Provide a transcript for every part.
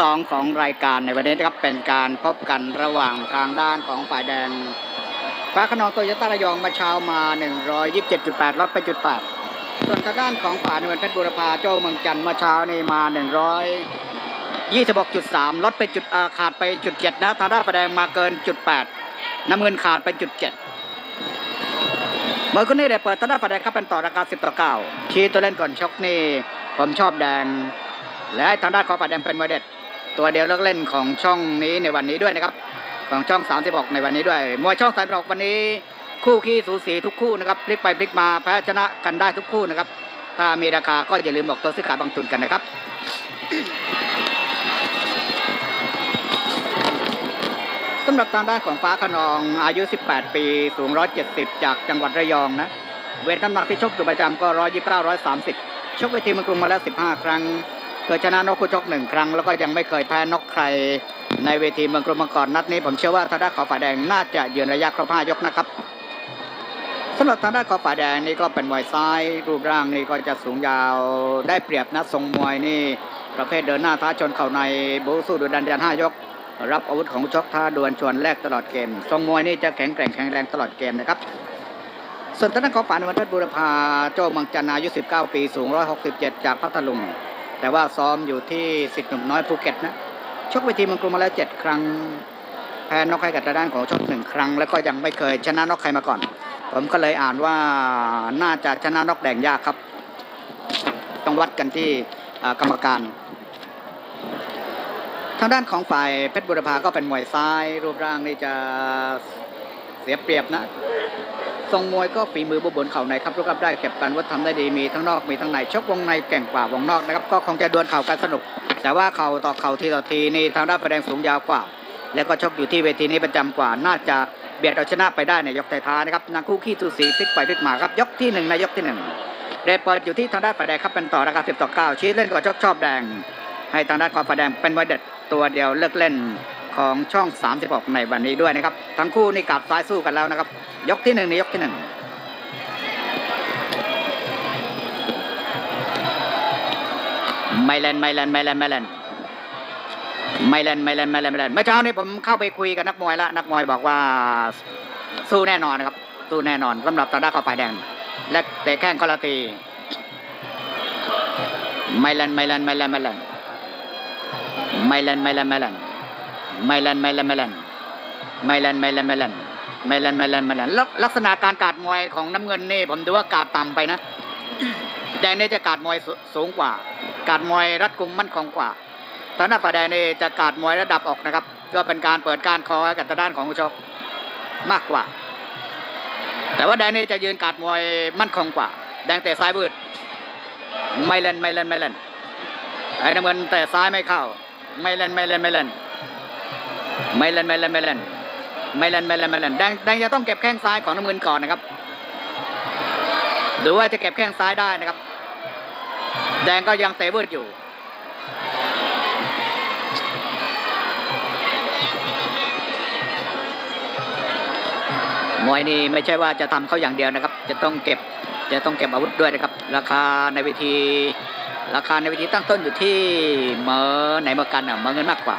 สองของรายการในวันนี้นะครับเป็นการพบกันระหว่างทางด้านของฝ่ายแดงฟ้าขนองโตโยต้าระยองมาเช้ามา 127.8ลดไปจุดแปดส่วนทางด้านของฝ่ายนวลเพชรบุรพาโจ้เมืองจันทร์มาเช้านี่มา 126.3ลดไปจุดขาดไปจุดเจ็ดนะทางด้านฝ่ายแดงมาเกินจุดแปดน้ำเงินขาดไปจุดเจ็ดเมื่อคืนนี้ได้เปิดทางด้านฝ่ายแดงครับเป็นต่อราคาสิบต่อาชี้ตัวเล่นก่อนชกนี่ผมชอบแดง และทางด้านของฝ่ายแดงเป็นมวยเด็ด ตัวเดียวเลิกเล่นของช่องนี้ในวันนี้ด้วยนะครับ ของช่องสามสิบหกในวันนี้ด้วย มวยช่องสามสิบหกวันนี้ คู่ขี้สูสีทุกคู่นะครับพลิกไปพลิกมาแพ้ชนะกันได้ทุกคู่นะครับ ถ้ามีราคาก็อย่าลืมบอกตัวซื้อขายบางทุนกันนะครับสำหรับตางด้านของฟ้าขนองอายุสิบแปดปี สูงร้อยเจ็ดสิบจากจังหวัดระยองนะ เวทน้ำหนักที่ชกอยู่ประจำก็ร้อยยี่สิบร้อยส129 130 ชกเวทีมืงกรุงมาแล้วสิบห้าครั้ง เคยชนะนกคู่ชกหนึ่งครั้งแล้วก็ยังไม่เคยแพ้นกใครในเวทีเมืองกรมมังกรนัดนี้ผมเชื่อว่าทางด้านขอฝ่ายแดงน่าจะยืนระยะครบห้ายกนะครับสำหรับทางด้านขอฝ่ายแดงนี่ก็เป็นมวยซ้ายรูปร่างนี่ก็จะสูงยาวได้เปรียบนะทรงมวยนี่ประเภทเดินหน้าท้าชนเข่าในบูสู้ดูดันยันห้ายก รับอาวุธของชกท้าดวลชวนแลกตลอดเกม ทรงมวยนี่จะแข็งแกร่งแข็งแรงตลอดเกมนะครับส่วนทางด้านของป่านวันทัศบุรพาโจ้มังจันนายุ 19 ปี สูง 167 จากพัทลุง แต่ว่าซ้อมอยู่ที่สิทธิ์หนุ่มน้อยภูเก็ตนะชกเวทีมังกรมาแล้วเจ็ดครั้ง แพ้นอกใครกับด้านของชกหนึ่งครั้ง แล้วก็ยังไม่เคยชนะนกใครมาก่อน ผมก็เลยอ่านว่าน่าจะชนะนกแดงยากครับ ต้องวัดกันที่กรรมการ ทางด้านของฝ่ายเพชรบุรพาก็เป็นมวยซ้าย รูปร่างนี่จะเสียเปรียบนะ ทรงมวยก็ฝีมือบุบนเข่าในครับรูปรับได้เก็บกันว่าทำได้ดีมีทั้งนอกมีทั้งในชกวงในแก่งกว่าวงนอกนะครับก็คงจะดวลเข่ากันสนุก แต่ว่าเข่าต่อเข่าทีต่อทีนี่ทางด้านแดงสูงยาวกว่า แล้วก็ชกอยู่ที่เวทีนี้ประจำกว่าน่าจะเบียดเอาชนะไปได้ในยกไต่ท้านะครับนักคู่ขี้สูสีพลิกไปพลิกมาครับยกที่หนึ่งในยกที่หนึ่งเรเปิดอยู่ที่ทางด้านฝ่ายแดงครับเป็นต่อราคาสิบต่อเก้าชี้เล่นก่อนชกชอบแดง ให้ทางด้านความฝ่ายแดงเป็นวัยเด็ดตัวเดียวเลิกเล่น ของช่อง 36 ในวันนี้ด้วยนะครับ ทั้งคู่นี่กัดซ้ายสู้กันแล้วนะครับ ยกที่หนึ่งในยกที่หนึ่งไม่เล่นไม่เล่นไม่เล่นไม่เล่นไม่เล่นไม่เล่นไม่เล่นไม่เล่นเมื่อเช้านี้ผมเข้าไปคุยกับนักมวยแล้วนักมวยบอกว่าสู้แน่นอนนะครับสู้แน่นอนสำหรับตาด้าเข้าไปแดง และเตะแข้งกอลตีไม่เล่นไม่เล่นไม่เล่นไม่เล่นไม่เล่นไม่เล่นไม่เล่น ไมลันไมลันไมลันไมลันไมลันไมลันไมลันไมลันไมลันลักษณะการกาดมวยของน้ำเงินนี่ผมดูว่ากาดต่ำไปนะแดงนี่จะกาดมวยสูงกว่า กาดมวยรัดกุมมั่นคงกว่าตอนหน้าฝ่ายแดงนี่จะกาดมวยระดับออกนะครับ ก็เป็นการเปิดการคอกับด้านของชกมากกว่า แต่ว่าแดงนี่จะยืนกาดมวยมั่นคงกว่า แดงแต่ซ้ายบืดไม่เล่นไม่เล่นไม่เล่นไอ้น้ำเงินแต่ซ้ายไม่เข้า ไม่เล่นไม่เล่นไม่เล่น ไม่เล่นไม่เล่นไม่เล่นไม่เล่นไม่เล่นไม่เล่นแดงแดงจะต้องเก็บแข้งซ้ายของน้ำเงินก่อนนะครับ หรือว่าจะเก็บแข้งซ้ายได้นะครับ แดงก็ยังเตะเบืดอยู่ มวยนี่ไม่ใช่ว่าจะทำเขาอย่างเดียวนะครับ จะต้องเก็บจะต้องเก็บอาวุธด้วยนะครับ ราคาในวิธี ราคาในวิธีตั้งต้นอยู่ที่เมอไหนเมอกันอะเมอเงินมากกว่า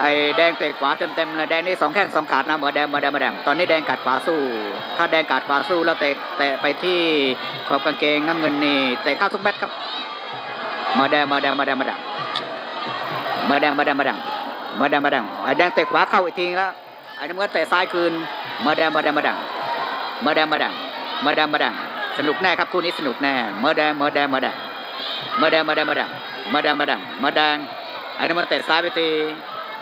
ไอ้แดงเตะขวาเต็มๆเลยแดงนี่สองแข้งสองขาดนะเหมอแดงเหมอแดงเหมอแดงตอนนี้แดงกัดขวาสู้ ถ้าแดงกัดขวาสู้แล้วเตะเตะไปที่ขอบกางเกงน้ำเงินนี่เตะเข้าทุกเม็ดครับเหมอแดงเหมอแดงเหมอแดงเหมอแดงเหมอแดงเหมอแดงเหมอแดงเหมอแดงเหมอแดงไอ้แดงเตะขวาเข้าอีกทีแล้วไอ้น้ำเงินเตะซ้ายคืนเหมอแดงเหมอแดงเหมอแดงเหมอแดงเหมอแดงหมอแดงหมอแดงสนุกแน่ครับคู่นี้สนุกแน่เหมอแดงเหมอแดงเหมอแดงหมอแดงหมอแดงหมอแดงหมอแดงหมอแดงหมอแดงไอ้น้ำเงินเตะซ้ายไปที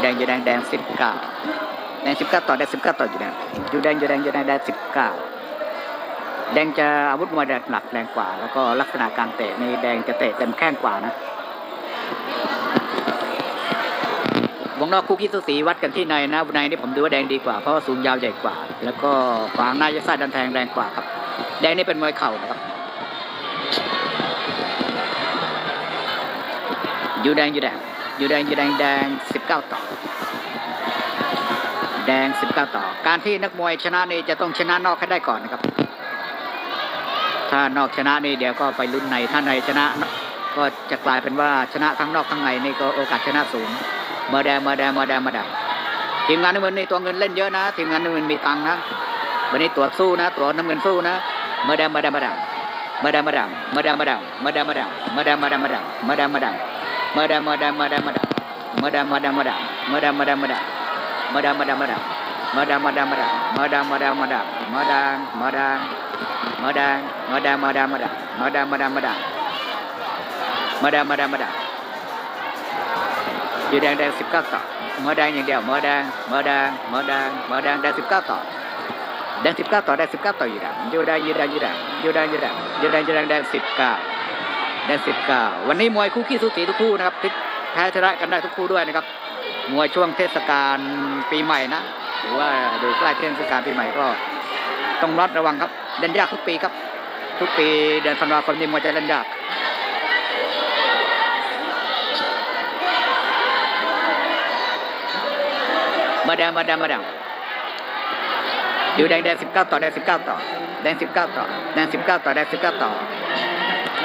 ยู่แดงอยู่แดงแดงสิบเก้าแดงสิบเก้าต่อแดงสิบเก้าต่ออยู่แดงอยู่แดงอยู่แดงอยู่แดงแดงสิบเก้าแดงจะอาวุธมวยแรงหนักแรงกว่า แล้วก็ลักษณะการเตะในแดงจะเตะเต็มแข้งกว่านะวงนอกคู่ขี้สูสีวัดกันที่ในนะในนี่ผมดูว่าแดงดีกว่าเพราะสูงยาวใหญ่กว่า แล้วก็ขวางหน้ายัดไส้ดันแทงแรงกว่าครับ แดงนี่เป็นมวยเข่านะครับอยู่แดงอยู่แดง ยู่แดงอยู่แดงแดงสิบเก้าต่อ แดงสิบเก้าต่อ การที่นักมวยชนะนี่จะต้องชนะนอกให้ได้ก่อนนะครับ ถ้านอกชนะนี่เดี๋ยวก็ไปลุ้นในถ้าในชนะก็จะกลายเป็นว่าชนะทั้งนอกทั้งในนี่ก็โอกาสชนะสูงมาแดงมาแดงมาแดงมาแดงทีมงานน้ำเงินนี่ตัวเงินเล่นเยอะนะทีมงานน้ำเงินมีตังนะวันนี้ตัวสู้นะ ตัวน้ำเงินสู้นะมาแดงมาแดงมาแดงมาแดงมาแดงมาแดงมาแดงมาแดงมาแดงมาแดงมาแดงมาแดง Madam, madam, madam, madam. Madam, madam, madam. Madam, madam, madam. Madam, madam, madam. Madam, madam, madam. Madam, madam, madam. Madam, madam. Madam, madam, madam, madam. Madam, madam, madam. Madam, madam, madam. อยู่แดงแดงสิบเก้าต่อมอแดงอย่างเดียวมอแดงมอแดงมอแดงมอแดงแดงสิบเก้าต่อแดงสิบเก้าต่อแดงสิบเก้าต่ออยู่แดงอยู่แดงอยู่แดงอยู่แดงอยู่แดงอยู่แดงอยู่แดงแดงสิบเก้า แดงสิบเก้าวันนี้มวยคู่ขี้สูสีทุกคู่นะครับพลิกแพ้ชนะกันได้ทุกคู่ด้วยนะครับ มวยช่วงเทศกาลปีใหม่นะหรือว่าโดูใกล้เทศกาลปีใหม่ก็ต้องรัดระวังครับเล่นยากทุกปีครับ ทุกปีเดือนธันวาคมนี้มวยจะเล่นยากมาแดงมาแดงมาแดงอยู่แดงแดงสิบเก้าต่อแดงสิบเก้าต่อแดงสิบเก้าต่อแดงสิบเก้าต่อแดงสิบเก้าต่อ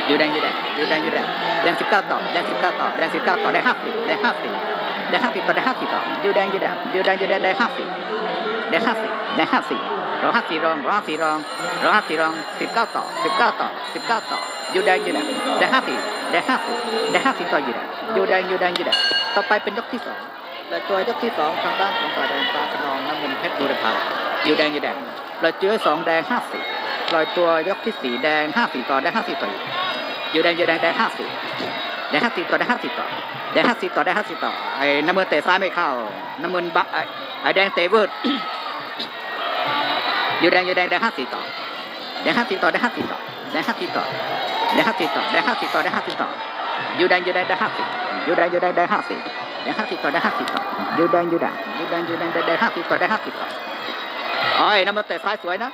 อยู่แดงอยู่แดงอยู่แดงอยู่แดงแดงสิบเก้าต่อแดงสิบเก้าต่อแดงสิบเก้าต่อแดงห้าสิบแดงห้าสิบแดงห้าสิบต่อแดงห้าสิบต่ออยู่แดงอยู่แดงอยู่แดงอยู่แดงแดงห้าสิบแดงห้าสิบแดงห้าสิบร้อยห้าสิบรองร้อยห้าสิบรองร้อยห้าสิบรองสิบเก้าต่อสิบเก้าต่อสิบเก้าต่ออยู่แดงอยู่แดงแดงห้าสิบแดงห้าสิบแดงห้าสิบต่ออยู่แดงอยู่แดงอยู่แดงอยู่แดงต่อไปเป็นยกที่สองและตัวยกที่สองทางด้านของฝ่ายแดงฟ้าขนองน้ำเงินเพชรบูรพาอยู่แดงอยู่แดงเราเจอสองแดงห้าสิบลอยตัวยกที่สี่แดงห้าสี่ต่อแดงห้าสี่ต่อ อยู่แดงอยู่แดงแดงห้าสิบแดงห้าสิบต่อแดงห้าสิบต่อแดงห้าสิบต่อแดงห้าสิบต่อไอ้น้ำเงินเตะซ้ายไม่เข้าน้ำเงินบักไอ้แดงเตะเวิร์ดอยู่แดงอยู่แดงแดงห้าสี่ต่อแดงห้าสี่ต่อแดงห้าสี่ต่อแดงห้าสี่ต่อแดงห้าสี่ต่อแดงห้าสี่ต่อแดงห้าสี่ต่ออยู่แดงอยู่แดงแดงห้าสิบอยู่แดงอยู่แดงแดงห้าสิบได้ห้าสิบต่อได้ห้าสิบต่ออยู่แดงอยู่แดงอยู่แดงอยู่แดงได้ห้าสิบต่อได้ห้าสิบต่อโอ้ยน้ำมันเตะซ้ายสวยนะ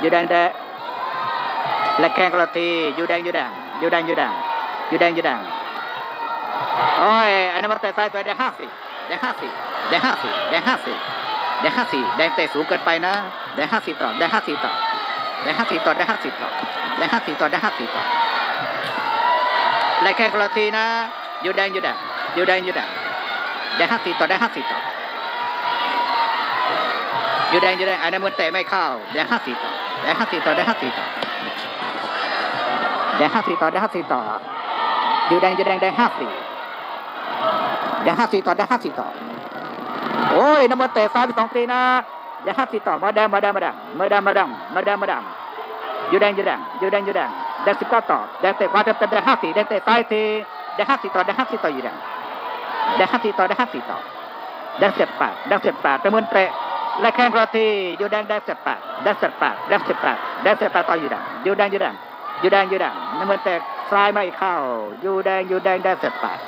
อยู่แดงได้และแข่งกระตียูแดงยูแดงยูแดงยูแดงยูแดงยูแดงโอ้ยไอ้น้ำมันเตะซ้ายสวยได้ห้าสิบได้ห้าสิบได้ห้าสิบได้ห้าสิบได้ห้าสิบแดง Jordan Jordan Jordan Jordan Oi, anak mata saya tu ada hafi, ada hafi, ada hafi, ada hafi, ada hafi. Dan teh sukan pai na, ada hafi tau, ada hafi tau, ada hafi tau, ada hafi tau, ada hafi tau, ada hafi tau. Lekai kalau tina, Jordan Jordan, Jordan Jordan, ada hafi tau, ada hafi tau. ยูแดงยูแดงอันนั้นมันเตะไม่เข้าแดงห้าสี่ต่อแดงห้าสี่ต่อแดงห้าสี่ต่อ ได้ห้าสิบต่อได้ห้าสิบต่อยูแดงยูแดงได้ห้าสิบได้ห้าสิบต่อได้ห้าสิบต่อโอ้ยน้ำมันเตะซ้ายไปสองทีนะได้ห้าสิบต่อมาแดงมาแดงมาแดงมาแดงมาแดงมาแดงมาแดงยูแดงยูแดงยูแดงยูแดงได้สิบเก้าต่อได้เตะขวาเต็มเต็มได้ห้าสิบได้เตะซ้ายทีได้ห้าสิบต่อได้ห้าสิบต่อยูแดงได้ห้าสี่ต่อได้ห้าสี่ต่อได้เสียบแปดได้เสียบแปดประเมินเตะและแข่งกระทีอยู่แดงได้เสียบแปดได้เสียบแปดได้เสียบแปดได้เสียบแปดต่ออยู่แดงอยู่แดงอยู่แดง ยูแดงยูแดงน้ำมันเตะซ้ายไม่เข้ายูแดงยูแดงได้เสียบแปด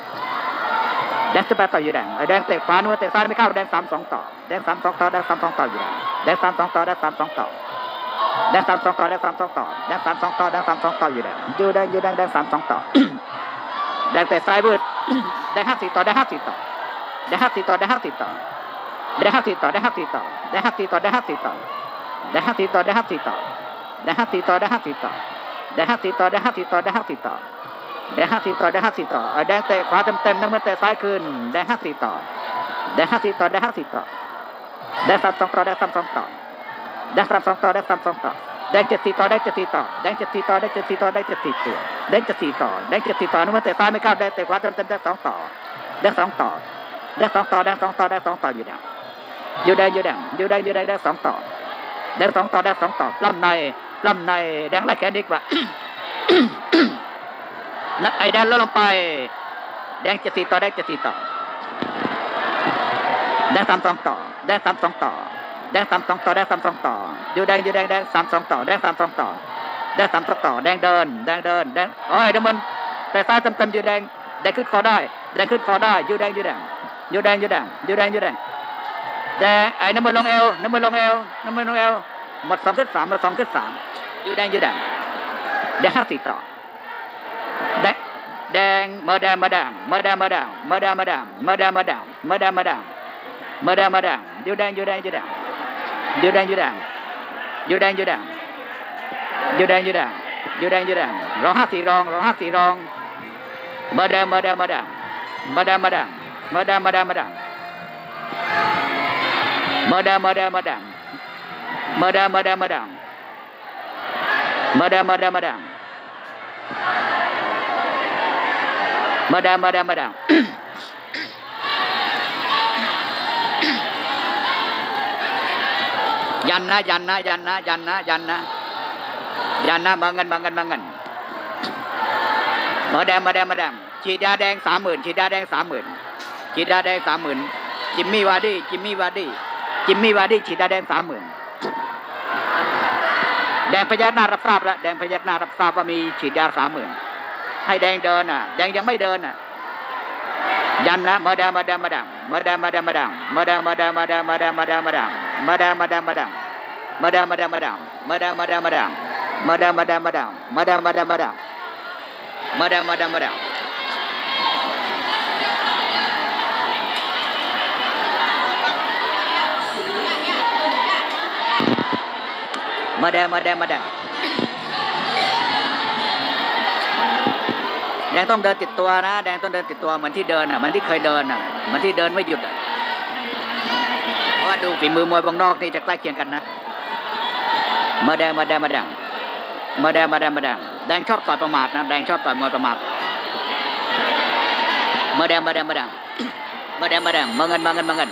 ได้เสียบแปดต่อยูแดงแดงเตะขวาน้ำมันเตะซ้ายไม่เข้าแดงสามสองต่อแดงสามสองต่อแดงสามสองต่อยูแดงแดงสามสองต่อแดงสามสองต่อแดงสามสองต่อแดงสามสองต่อแดงสามสองต่อแดงสามสองต่ออยู่แดงยูแดงยูแดงแดงสามสองต่อแดงเตะซ้ายบืดได้ห้าสี่ต่อได้ห้าสี่ต่อได้ห้าสี่ต่อได้ห้าสี่ต่อได้ห้าสี่ต่อได้ห้าสี่ต่อได้ห้าสี่ต่อได้ห้าสี่ต่อได้ห้าสี่ต่อได้ห้าสี่ต่อได้ห้าสี่ต่อได้ห้าสี่ต่อ ได้ห้าสี่ต่อได้ห้าสี่ต่อได้ห้าสี่ต่อได้ห้าสี่ต่อได้ห้าสี่ต่อเอาแดงเตะขวาเต็มเต็มน้ำเงินเตะซ้ายคืนได้ห้าสี่ต่อได้ห้าสี่ต่อได้ห้าสี่ต่อได้สามสองต่อได้สามสองต่อได้สามสองต่อได้สามสองต่อแดงเจ็ดสี่ต่อแดงเจ็ดสี่ต่อแดงเจ็ดสี่ต่อแดงเจ็ดสี่ต่อแดงเจ็ดสี่ตัวแดงเจ็ดสี่ต่อแดงเจ็ดสี่ต่อนึกว่าเตะซ้ายไม่เข้าแดงเตะขวาเต็มเต็มแดงสองต่อแดงสองต่อแดงสองต่อแดงสองต่อแดงสองต่ออยู่แดงอยู่แดงอยู่แดงอยู่แดงอยู่แดงแดงสองต่อแดงสองต่อแดงสองต่อล้ำใน ลำในแดงไล่แขนดีกว่านักไอแดงลดลงไป แดงเจ็ดสี่ต่อแดงเจ็ดสี่ต่อ แดงสามสองต่อ แดงสามสองต่อ แดงสามสองต่อ แดงสามสองต่อ อยู่แดงอยู่แดงแดงสามสองต่อ แดงสามสองต่อ แดงสามสองต่อ แดงเดิน แดงเดิน แดงโอ้ยเดมันแต่ซ้ายเต็มเต็มอยู่แดง แดงขึ้นคอได้ แดงขึ้นคอได้ อยู่แดงอยู่แดง อยู่แดงอยู่แดง อยู่แดงอยู่แดง แดงไอ้น้ำมันลงเอว น้ำมันลงเอว น้ำมันลงเอว หมดสองขึ้นสามหมดสองขึ้นสามอยู่แดงอยู่แดงแดงห้าสี่ต่อแดงแดงมาแดงมาแดงมาแดงมาแดงมาแดงมาแดงมาแดงมาแดงมาแดงมาแดงมาแดงมาแดงอยู่แดงอยู่แดงอยู่แดงอยู่แดงอยู่แดงอยู่แดงอยู่แดงอยู่แดงยูแดงยูแดงยูแดงร้องห้าสี่ร้องร้องห้าสี่ร้องมาแดงมาแดงมาแดงมาแดงมาแดงมาแดงมาแดงมาแดงมาแดงมาแดงมาแดง มาดงมาดงมาแดงมาดงมาดงมาแดงมาดามมาดามมาดามยันนะยันนะยันนะยันนะยันนะยันนะมาเงินมาเงินมาเงินมาแดามมาดามมาดามฉีดยาแดงสามหมื่นฉีดยาแดงสามหมื่นฉีดยาแดงสามหมื่นจิมมี่วาดี้จิมมี่วาดี้จิมมี่วาดี้ฉีดยาแดงสามหมื่น แดงพยัญชนะรับทราบแล้วแดงพยัญชนะรับทราบว่ามีฉีดยาสามหมื่นให้แดงเดินอะ แดงยังไม่เดินอะ ยันนะมาดามาดามาดามมาดามาดามาดามมาดามาดามาดามาดามาดามาดามมาดามาดามาดามมาดามาดามาดามมาดามาดามาดามมาดามาดามาดามมาดามาดามาดามมาดามาดามาดาม มาแดามมาดามมาดามแดงต้องเดินติดตัวนะ แดงต้องเดินติดตัวเหมือนที่เดินอะเหมือนที่เคยเดินอะเหมือนที่เดินไม่หยุดอะเพราะว่าดูฝีมือมวยวงนอกนี่จะใกล้เคียงกันนะมาแดงมาแดงมาแดงมาแดงมาแดงมาแดงแดงชอบต่อยประมาทนะแดงชอบต่อยมวยประมาทมาแดงมาแดงมาแดงมาแดงมาแดงมาเงินมาเงินมาเงิน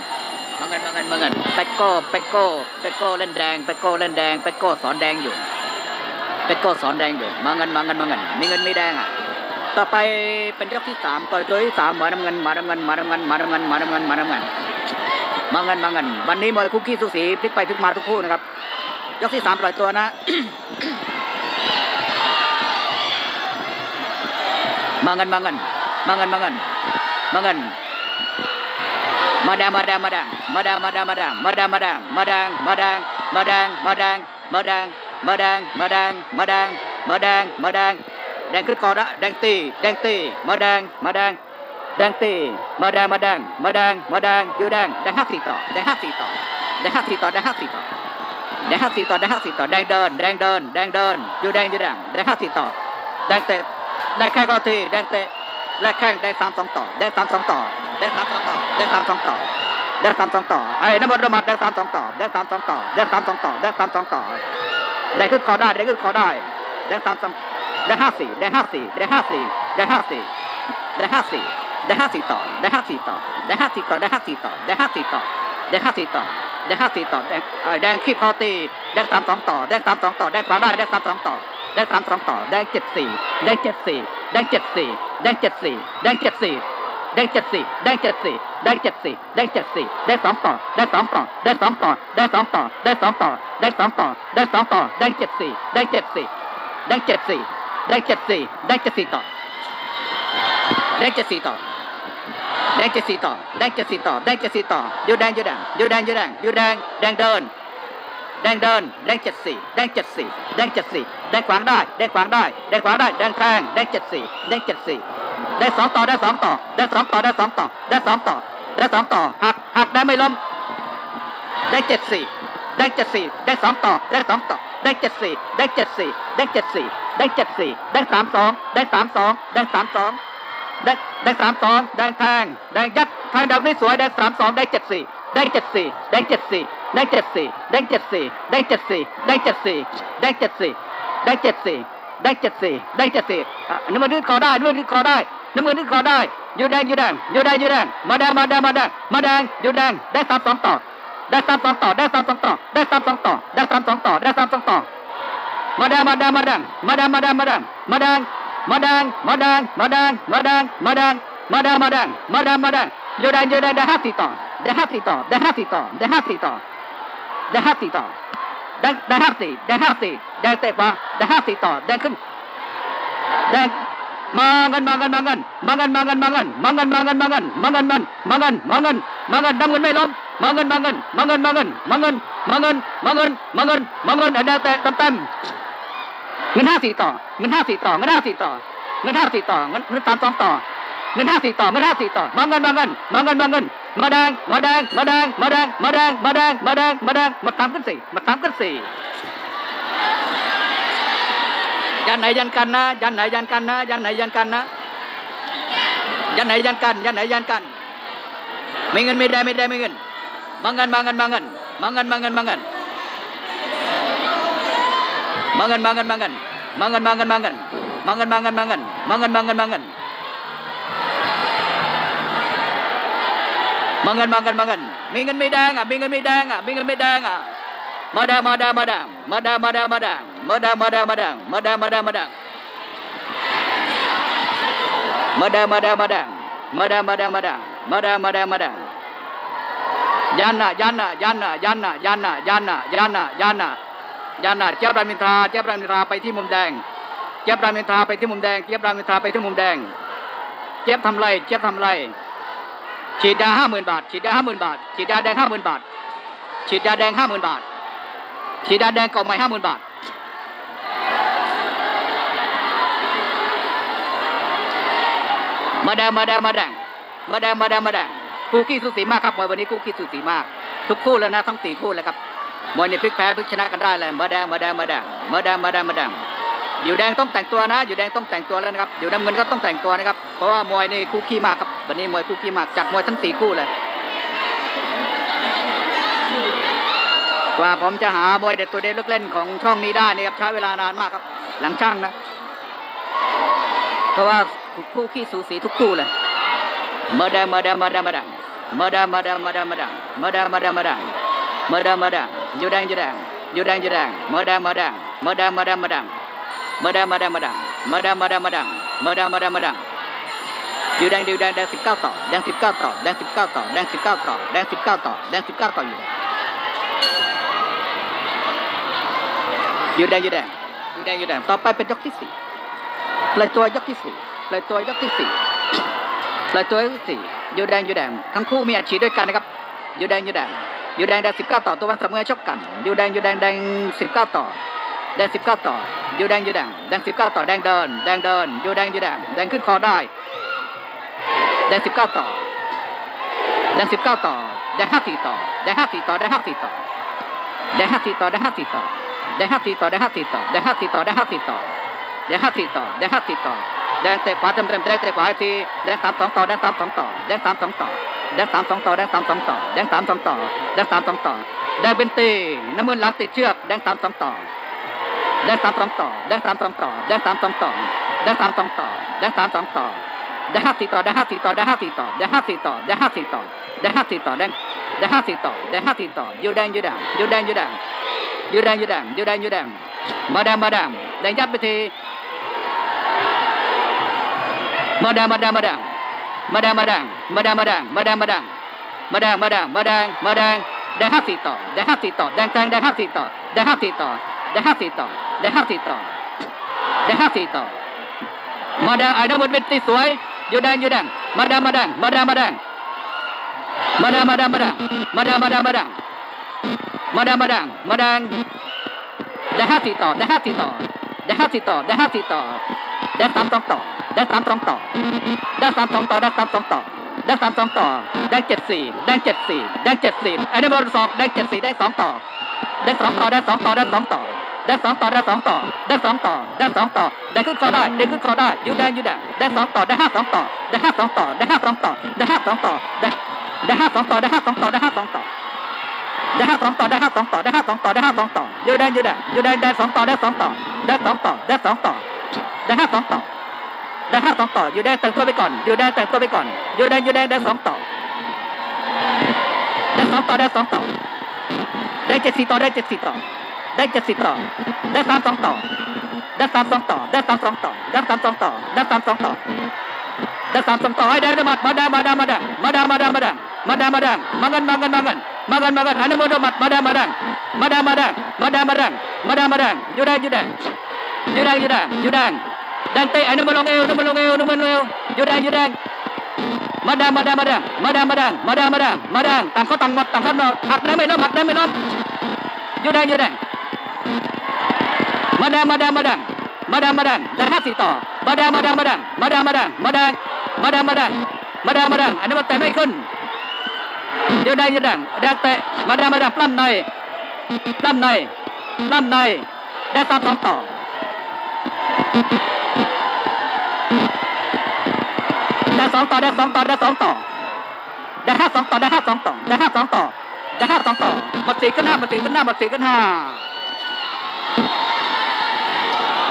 มาเงินมาเงินมาเงินเป็กโก้เป็กโก้เป็กโก้เล่นแดงเป็กโก้เล่นแดงเป็กโก้สอนแดงอยู่เป็กโก้สอนแดงอยู่ มาเงินมาเงินมาเงินมีเงินมีแดงอะ ต่อไปเป็นยกที่สามต่อยตัวที่สามมาน้ำเงินมาน้ำเงินมาน้ำเงินมาน้ำเงินมาน้ำเงินมาน้ำเงินมาเงินมาเงิน วันนี้มวยคุกกี้สุสีพลิกไปพลิกมาทุกคู่นะครับ ยกที่สามปล่อยตัวนะมาเงินมาเงินมาเงินมาเงินมาเงิน มาดามมาดามมาดามมาดามมาดามมาดามมาดามมาดามมาดามมาดามมาดามมาดามมาดามมาดามมาดามมาดามมาดามมาดามแดงขึ้นคอละแดงตีแดงตีมาแดงมาแดงแดงตีมาแดงมาแดงมาแดงมาแดงอยู่แดงแดงห้าสี่ต่อแดงห้าสี่ต่อแดงห้าสี่ต่อแดงห้าสี่ต่อแดงห้าสี่ต่อแดงห้าสี่ต่อแดงเดินแดงเดินแดงเดินอยู่แดงอยู่แดงแดงห้าสี่ต่อแดงเตะแดงแข้งก็ทีแดงเตะแดงแข้งแดงสามสองต่อแดงสามสองต่อ แดงสามสองต่อแดงสามสองต่อแดงสามสองต่อไอ้น้ำมันระมัดแดงสามสองต่อแดงสามสองต่อแดงสามสองต่อแดงสามสองต่อแดงขึ้นคอได้แดงขึ้นคอได้แดงสามสองได้ห้าสี่ได้ห้าสี่ได้ห้าสี่ได้ห้าสี่ได้ห้าสี่ได้ห้าสี่ต่อได้ห้าสี่ต่อได้ห้าสี่ต่อได้ห้าสี่ต่อได้ห้าสี่ต่อได้ห้าสี่ต่อได้ห้าสี่ต่อแดงแดงขี้พอตีแดงสามสองต่อแดงสามสองต่อแดงขวาได้แดงสามสองต่อแดงสามสองต่อแดงเจ็ดสี่แดงเจ็ดสี่แดงเจ็ดสี่แดงเจ็ดสี่แดงเจ็ดสี่ แดงเจ็ดสี่แดงเจ็ดสี่แดงเจ็ดสี่แดงเจ็ดสี่แดงสองต่อแดงสองต่อแดงสองต่อแดงสองต่อแดงสองต่อแดงสองต่อแดงสองต่อแดงเจ็ดสี่แดงเจ็ดสี่แดงเจ็ดสี่ได้เจ็ดสี่ได้เจ็ดสี่ต่อได้เจ็ดสี่ต่อได้เจ็ดสี่ต่อได้เจ็ดสี่ต่อได้เจ็ดสี่ต่อยูแดงยูแดงยูแดงยูแดงยูแดงแดงเดินแดงเดินแดงเจ็ดสี่แดงเจ็ดสี่แดงเจ็ดสี่แดงขวางได้แดงขวางได้แดงขวางได้แดงแทงแดงเจ็ดสี่แดงเจ็ดสี่ ได้สองต่อได้สองต่อ ได้สองต่อได้สองต่อ ได้สองต่อ ได้สองต่อหักหักได้ไม่ล้ม ได้เจ็ดสี่ได้เจ็ดสี่ได้สองต่อ ได้สองต่อ ได้เจ็ดสี่ได้เจ็ดสี่ได้เจ็ดสี่ได้เจ็ดสี่ได้สามสองได้สามสองได้สามสองได้ได้สามสองได้แทงได้ยัดแทงดอกนี้สวยได้สามสองได้เจ็ดสี่แดงเจ็ดสี่แดงเจ็ดสี่แดงเจ็ดสี่แดงเจ็ดสี่แดงเจ็ดสี่แดงเจ็ดสี่แดงเจ็ดสี่แดงเจ็ดสี่แดงเจ็ดสี่แดงเจ็ดสี่อะน้ำมันยืดคอได้น้ำมันยืดคอได้ น้ำมันยืดคอได้ยูแดงยูแดงยูแดงยูแดงมาแดงมาแดงมาแดงมาแดงยูแดงได้สามสองต่อได้สามสองต่อได้สามสองต่อได้สามสองต่อได้สามสองต่อได้สามสองต่อมาแดงมาแดงมาแดงมาแดงมาแดงมาแดงมาแดงมาแดงมาแดงมาแดงมาแดงมาแดงมาแดงมาแดงมาแดงมาดังโยดังโยดังได้ห้าสี่ต่อได้ห้าสี่ต่อได้ห้าสี่ต่อได้ห้าสี่ต่อได้ห้าสี่ต่อได้ได้ห้าสี่ได้ห้าสี่ได้เตะขวาได้ห้าสี่ต่อได้ขึ้นได้มาเงิ นมาเงินมาเงินมาเงินมาเงินมาเงินมาเงินมาเงินมาเงินมาเงินมาเงินมาเงินมาเงินมาเงินดำเงินไม่ล้มมาเงินมาเงินมาเงินมาเงินมาเงินมาเงินมาเงินมาเงินมาเงินได้เตะเต็มเต็มเงินห้าสี่ต่อเงินห้าสี่ต่อเงินห้าสี่ต่อเงินห้าสี่ต่อเงินเงินสามสองต่อเงินห้าสี่ต่อเงินห้าสี่ต่อมาเงินมาเงินมาเงินมาเงินมาแดงมาแดงมาแดงมาแดงมาแดงมาแดงมาแดงมาแดงมาตามกันสี่มาตามกันสี่ jangan jangan karena jangan jangan karena jangan jangan karena jangan jangan kan jangan jangan kan mingan meda meda mingan mangan mangan mangan. Mangan mangan mangan. Mangan mangan mangan. Mangan mangan mangan. Mangan mangan mangan. Mangan mangan mangan. Mangan mangan mangan. Mingan meda nga mingan meda nga mingan meda nga mada mada mada mada mada mada Madang, madang, madang. Madang, madang, madang. Madang, madang, madang. Madang, madang, madang. Madang, madang, madang. Jana, Jana, Jana, Jana, Jana, Jana, Jana, Jana. Jana, เจี๊ยบรามินทราเจี๊ยบรามินทราไปที่มุมแดง เจี๊ยบรามินทราไปที่มุมแดง เจี๊ยบรามินทราไปที่มุมแดง เจี๊ยทำไร เจี๊ยทำไร ฉีดยาห้าหมื่นบาท ฉีดยาห้าหมื่นบาท ฉีดยาแดงห้าหมื่นบาท ฉีดยาแดงห้าหมื่นบาท ฉีดยาแดงกล่องใหม่ห้าหมื่นบาท มาแดงมาแดงมาแดงมาแดงมาแดงมาแดงคู่ขี้สุสีมากครับมวยวันนี้คู่ขี้สุสีมาก ทุกคู่แล้วนะทั้งสี่คู่เลยครับมวยนี่พลิกแพ้พลิกชนะกันได้เลยมาแดงมาแดงมาแดงมาแดงมาแดงมาแดงอยู่แดงต้องแต่งตัวนะ อยู่แดงต้องแต่งตัวแล้วนะครับอยู่น้ำเงินก็ต้องแต่งตัวนะครับ เพราะว่ามวยนี่คู่ขี้มากครับวันนี้มวยคู่ขี้มากจัดมวยทั้งสี่คู่เลยกว่าผมจะหามวยเด็ดตัวเด็ดเลือกเล่นของช่องนี้ได้นี่ครับใช้เวลานานมากครับ หลังช่างนะ เพราะว่า คู่ขี้สูสีทุกคู่เลยมาดามาดามาดามาดามาดามาดามาดามาดามาดามาดามาดามาดามาดายูดังยูดังยูดังยูดังมาดามาดามาดามาดามาดามาดามาดามาดามาดามาดามาดามาดามาดามาดายูดังยูดังแดงสิบเก้าต่อแดงสิบเก้าต่อแดงสิบเก้าต่อแดงสิบเก้าต่อแดงสิบเก้าต่อแดงสิบเก้าต่ออยู่ยูแดงยูแดงยูแดงยูแดงต่อไปเป็นยกที่สี่เลยตัวยกที่สี่ เลยตัวยกที่สี่เลยตัวยกที่สี่ยูแดงยูแดงทั้งคู่มีอาชีพด้วยกันนะครับยูแดงยูแดงยูแดงแดงสิบเก้าต่อตัววันเสมอชกกันยูแดงยูแดงแดงสิบเก้าต่อแดงสิบเก้าต่อยูแดงยูแดงแดงสิบเก้าต่อแดงเดินแดงเดินยูแดงยูแดงแดงขึ้นคอได้แดงสิบเก้าต่อแดงสิบเก้าต่อแดงห้าสี่ต่อแดงห้าสี่ต่อแดงห้าสี่ต่อแดงห้าสี่ต่อแดงห้าสี่ต่อแดงห้าสี่ต่อแดงห้าสี่ต่อแดงห้าสี่ต่อแดงห้าสี่ต่อแดงห้าสี่ต่อแดงห้าสี่ต่อ แดงเตะขวาเต็มเต็มแดงเตะขวาอีกทีแดงสามสองต่อแดงสามสองต่อแดงสามสองต่อแดงสามสองต่อแดงสามสองต่อแดงสามสองต่อแดงสามสองต่อแดงเป็นตีน้ำมือหลังติดเชือกแดงสามสองต่อแดงสามสองต่อแดงสามสองต่อแดงสามสองต่อแดงสามสองต่อแดงสามสองต่อแดงห้าสี่ต่อแดงห้าสี่ต่อแดงห้าสี่ต่อแดงห้าสี่ต่อแดงห้าสี่ต่อแดงห้าสี่ต่อแดงแดงห้าสี่ต่อแดงห้าสี่ต่อยูแดงยูแดงยูแดงยูแดงยูแดงยูแดงยูแดงยูแดงมาแดงยัดไปทีมาแดงมาแดงมาแดงแดงมาแดงมาแดงมาแดงมาแดงมาแดงแดงแดงห้าสี่ต่อแดงห้าสี่ต่อแดงแดงแดงห้าสี่ต่อแดงห้าสี่ต่อแดงห้าสี่ต่อแดงห้าสี่ต่อแดงห้าสี่ต่อมาแดงไป็น madang, madang, madang. Madang, madang, madang, madang, madang, madang. Madang, madang, madang, madang. Dan hafito, dan hafito, dan tang, dan hafito, dan hafito, dan hafito, dan hafito, dan hafito. Madang ada mobil sesuai, judang, judang. Madang, madang, madang, madang. Madang, madang, madang, madang, madang, madang. Madang, madang, madang. Dan hafito, dan hafito, dan hafito, dan hafito, dan tam, tam, tam. าแดงมาแดงมาแดงมาแดงแดงห้าสี่ต่อแดงห้ามสองต่อ ได้สามสองต่อ ได้สามสองต่อ ได้สามสองต่อ ได้เจ็ดสี่ได้เจ็ดสี่ได้เจ็ดสี่ไอ้นี่บอลสองได้เจ็ดสี่ได้สองต่อ ได้สองต่อ ได้สองต่อ ได้สองต่อ ได้สองต่อ ได้สองต่อ ได้สองต่อ ได้สองต่อ ได้ขึ้นคอได้ ได้ขึ้นคอได้ยูแดงยูแดงได้สองต่อ ได้ห้าสองต่อ ได้ห้าสองต่อ ได้ห้าสองต่อ ได้ห้าสองต่อ ได้ได้ห้าสองต่อ ได้ห้าสองต่อ ได้ห้าสองต่อได้ห้าสองต่อได้ห้าสองต่อได้ห้าสองต่อได้ห้าสองต่อยืดได้ยืดได้ยืดได้ได้สองต่อได้สองต่อได้สองต่อได้สองต่อได้ห้าสองต่อ ได้ห้าสองต่ออยู่ได้แต่งตัวไปก่อนอยู่ได้แต่งตัวไปก่อนอยู่ได้อยู่ได้ได้สองต่อ ได้สองต่อได้สองต่อ ได้เจ็ดสี่ต่อได้เจ็ดสี่ต่อ ได้เจ็ดสี่ต่อ ได้สามสองต่อ ได้สามสองต่อ ได้สามสองต่อ ได้สามสองต่อ ได้สามสองต่อ ได้สามสองต่อให้ได้ได้หมัดมาได้มาได้มาได้มาได้มาได้มาได้มาได้มาได้มากันมากันมากันมากันมากันหันมือดมัดมาได้มาได้มาได้มาได้มาได้มาได้มาได้มาได้อยู่ได้ยูได้ยูได้ยูได้ยูได้ Dan tek ada melongel, ada melongel, ada melongel. Yudan, Yudan. Madang, madang, madang. Madang, madang, madang, madang, madang. Tang kau tang mat, tang kau not. Hak dah melom, hak dah melom. Yudan, Yudan. Madang, madang, madang. Madang, madang. Dan hati to. Madang, madang, madang. Madang, madang, madang. Madang, madang. Madang, madang. Ada mat tak baik kun. Yudan, Yudan. Dan tek. Madang, madang. Pelan noi. Pelan noi. Pelan noi. Dan tang tang tang. ได้สองต่อได้สองต่อได้สองต่อได้ห้าสองต่อได้ห้าสองต่อได้ห้าสองต่อได้ห้าสองต่อมาสี่กันห้ามาสี่กันห้ามาสี่กันห้า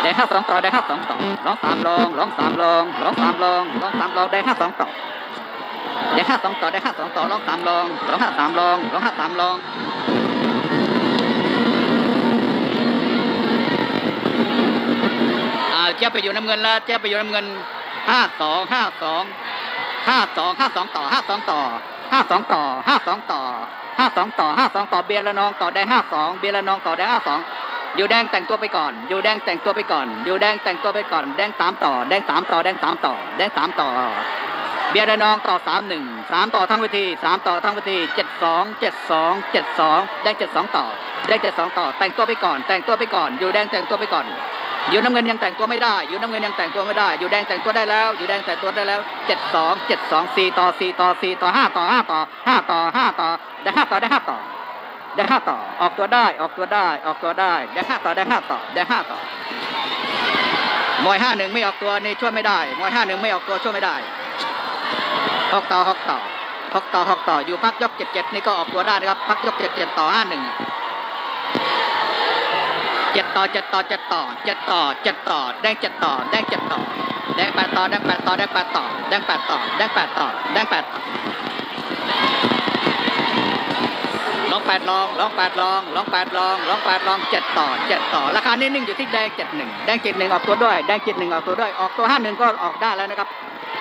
ได้ห้าสองต่อได้ห้าสองต่อร้องสามลองร้องสามลองร้องสามลองร้องสามลองได้ห้าสองต่อได้ห้าสองต่อได้ห้าสองต่อร้องสามลองร้องห้าสามลองร้องห้าสามลอง เจ้าไปอยู่น้ำเงินแล้วเจ้าไปอยู่น้ำเงินห้าสองห้าสองห้าสองห้าสองต่อห้าสองต่อห้าสองต่อห้าสองต่อห้าสองต่อห้าสองต่อเบียร์ละนองต่อได้ห้าสองเบียร์ละนองต่อได้ห้าสองอยู่แดงแต่งตัวไปก่อน อยู่แดงแต่งตัวไปก่อน อยู่แดงแต่งตัวไปก่อน แดงสามต่อ แดงสามต่อ แดงสามต่อ แดงสามต่อ เบียร์ระนองต่อสามหนึ่งสามต่อทั้งเวทีสามต่อทั้งเวทีเจ็ดสองเจ็ดสองเจ็ดสองแดงเจ็ดสองต่อ แดงเจ็ดสองต่อ แต่งตัวไปก่อน แต่งตัวไปก่อน อยู่แดงแต่งตัวไปก่อน อยู่น้ำเงินยังแต่งตัวไม่ได้ อยู่น้ำเงินยังแต่งตัวไม่ได้ อยู่แดงแต่งตัวได้แล้ว อยู่แดงแต่งตัวได้แล้วเจ็ดสองเจ็ดสองสี่ต่อสี่ต่อสี่ต่อห้าต่อห้าต่อห้าต่อห้าต่อได้ห้าต่อได้ห้าต่อได้ห้าต่อ ออกตัวได้ ออกตัวได้ ออกตัวได้ได้ห้าต่อได้ห้าต่อได้ห้าต่อมวยห้าหนึ่งไม่ออกตัวนี่ช่วยไม่ได้มวยห้าหนึ่งไม่ออกตัวช่วยไม่ได้หกต่อหกต่อหกต่อหกต่ออยู่พักยกเจ็ดเจ็ดนี่ก็ออกตัวได้นะครับพักยกเจ็ดเจ็ดต่อห้าหนึ่ง จ็ดต่อเจ็ดต่อเจ็ดต่อเจ็ดต่อเจ็ดต่อแดงเจ็ดต่อแดงเจ็ดต่อแดงแปดต่อแดงแปดต่อแดงแปดต่อแดงแปดต่อแดงแปดต่อแดงแปดต่อลองแปดลองลองแปดลองลองแปดลองลองแปดลองเจ็ดต่อเจ็ดต่อ ราคานี้นิ่งอยู่ที่แดงเจ็ดหนึ่งแดงเจ็ดหนึ่งออกตัวด้วยแดงเจ็ดหนึ่งออกตัวด้วยออกตัวห้าหนึ่งก็ออกได้แล้วนะครับ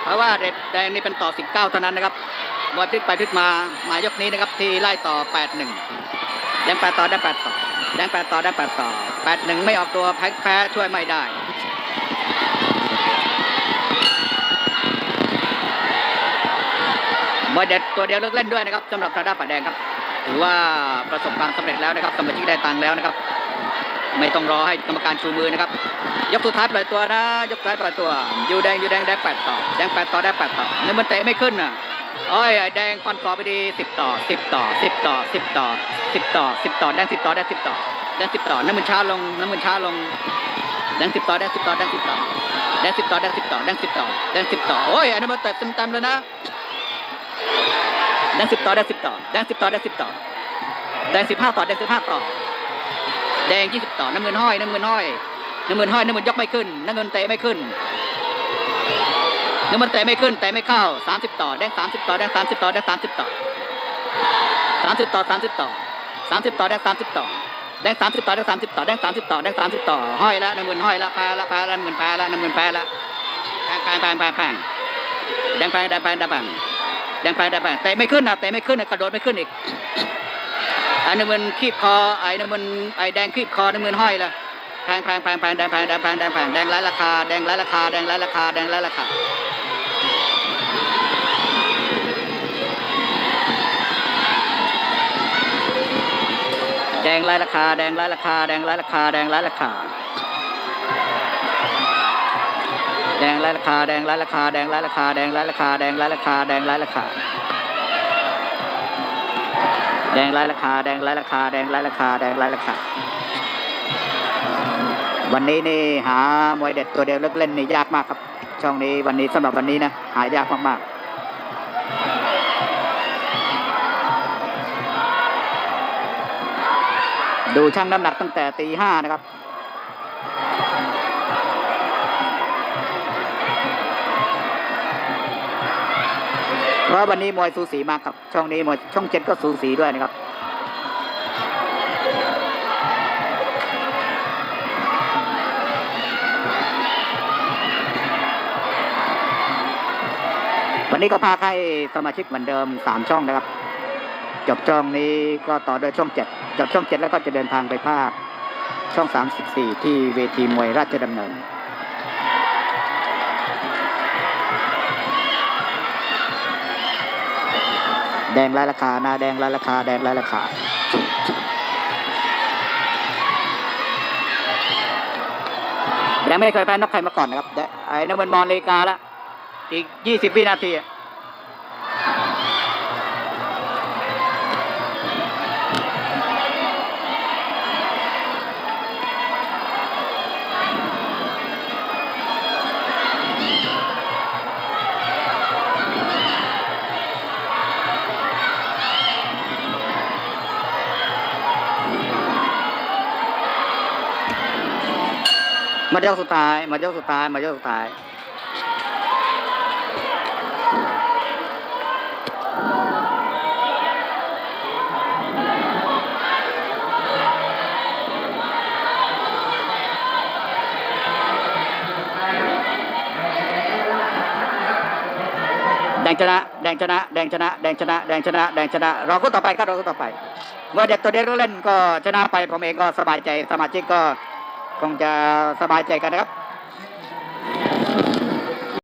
เพราะว่าเด็ดแดงนี่เป็นต่อสิบเก้าเท่านั้นนะครับวันพลิกไปพลิกมามายกนี้นะครับที่ไล่ต่อแปดหนึ่งแดงแปดต่อได้แปดต่อแดงแปดต่อได้แปดต่อ แปดหนึ่งไม่ออกตัวแพ้แพ้ช่วยไม่ได้มวยเด็ดตัวเดียวเลิกเล่นด้วยนะครับสำหรับทาด้าป่าแดงครับ ถือว่าประสบความสำเร็จแล้วนะครับสมาชิกได้ตังค์แล้วนะครับ ไม่ต้องรอให้กรรมการชูมือนะครับ ยกสุดท้ายปล่อยตัวนะ ยกสุดท้ายปล่อยตัว อยู่แดงอยู่แดงได้แปดต่อ แดงแปดต่อได้แปดต่อนี่มันเตะไม่ขึ้นน่ะโอ้ยไอ้แดงฟันต่อไปดีสิบต่อสิบต่อสิบต่อสิบต่อสิบต่อสิบต่อแดงสิบต่อได้สิบต่อ ดงสิบต่อน้ำมันช้าลงน้ำมันช้าลงแดงสิบต่อแดงสิบต่อแดงสิบต่อแดงสิบต่อแดงสิบต่อแดงสิบต่อแดงสิบต่อโอ้ยอันนี้มันเตะเต็มๆเลยนะแดงสิบต่อแดงสิบต่อแดงสิบต่อแดงสิบต่อแดงสิบห้าต่อแดงสิบห้าต่อแดงยี่สิบต่อน้ำเงินห้อยน้ำเงินห้อยน้ำเงินห้อยน้ำเงินยกไม่ขึ้นน้ำเงินเตะไม่ขึ้นน้ำเงินเตะไม่ขึ้นเตะไม่เข้าสามสิบต่อแดงสามสิบต่อแดงสามสิบต่อแดงสามสิบต่อสามสิบต่อสามสิบต่อสามสิบต่อแดงสามสิบต่อ แดงสามสิบต่อแดงสามสิบต่อแดงสามสิบต่อแดงสามสิบต่อห้อยแล้วน้ำเงินห้อยแล้วแพ้แล้วแพ้แล้วน้ำเงินแพ้แล้วน้ำเงินแพ้แล้วแพงแพงแพงแพงแพงแดงแพงแดงแพงแดงแพงแดงไปแดงไปเตะไม่ขึ้นนะเตะไม่ขึ้นนะกระโดดไม่ขึ้นอีกไอ้น้ำมันคีบคอไอ้น้ำมันไอ้แดงคีบคอน้ำมันห้อยละแพงแพงแพงแพงแดงแพงแดงแพงแดงแพงแดงไร้ราคาแดงไร้ราคาแดงไร้ราคาแดงไร้ราคา แดงไร้ราคา แดงไร้ราคา แดงไร้ราคา แดงไร้ราคา แดงไร้ราคา แดงไร้ราคา แดงไร้ราคา แดงไร้ราคา แดงไร้ราคา แดงไร้ราคา แดงไร้ราคา แดงไร้ราคา แดงไร้ราคา แดงไร้ราคา วันนี้นี่หามวยเด็ดตัวเดียวเลิกเล่นนี่ยากมากครับ ช่องนี้วันนี้สำหรับวันนี้นะหายากมากๆ ดูช่างน้ำหนักตั้งแต่ตีห้านะครับ เพราะวันนี้มวยสูสีมากครับ ช่องนี้มวยช่องเจ็ดก็สูสีด้วยนะครับวันนี้ก็พาให้สมาชิกเหมือนเดิมสามช่องนะครับ จบช่องนี้ก็ต่อด้วยช่องเจ็ดจบช่องเจ็ดแล้วก็จะเดินทางไปภาคช่องสามสิบสี่ที่เวทีมวยราชดำเนินแดงรายราคาหนาแดงรายราคาแดงรายราคาแดงไม่เคยแพ้นกใครมาก่อนนะครับแดงไอ้นักบอลมอลเลกาละอีกยี่สิบวินาที มาเจ้าสุดท้าย มาเจ้าสุดท้าย มาเจ้าสุดท้ายแดงชนะ แดงชนะ แดงชนะ แดงชนะ แดงชนะ แดงชนะรอคู่ต่อไปครับรอคู่ต่อไป เมื่อเด็กตัวเด็กเล่นก็ชนะไปผมเองก็สบายใจ สมาชิกก็ คงจะสบายใจกันนะครับ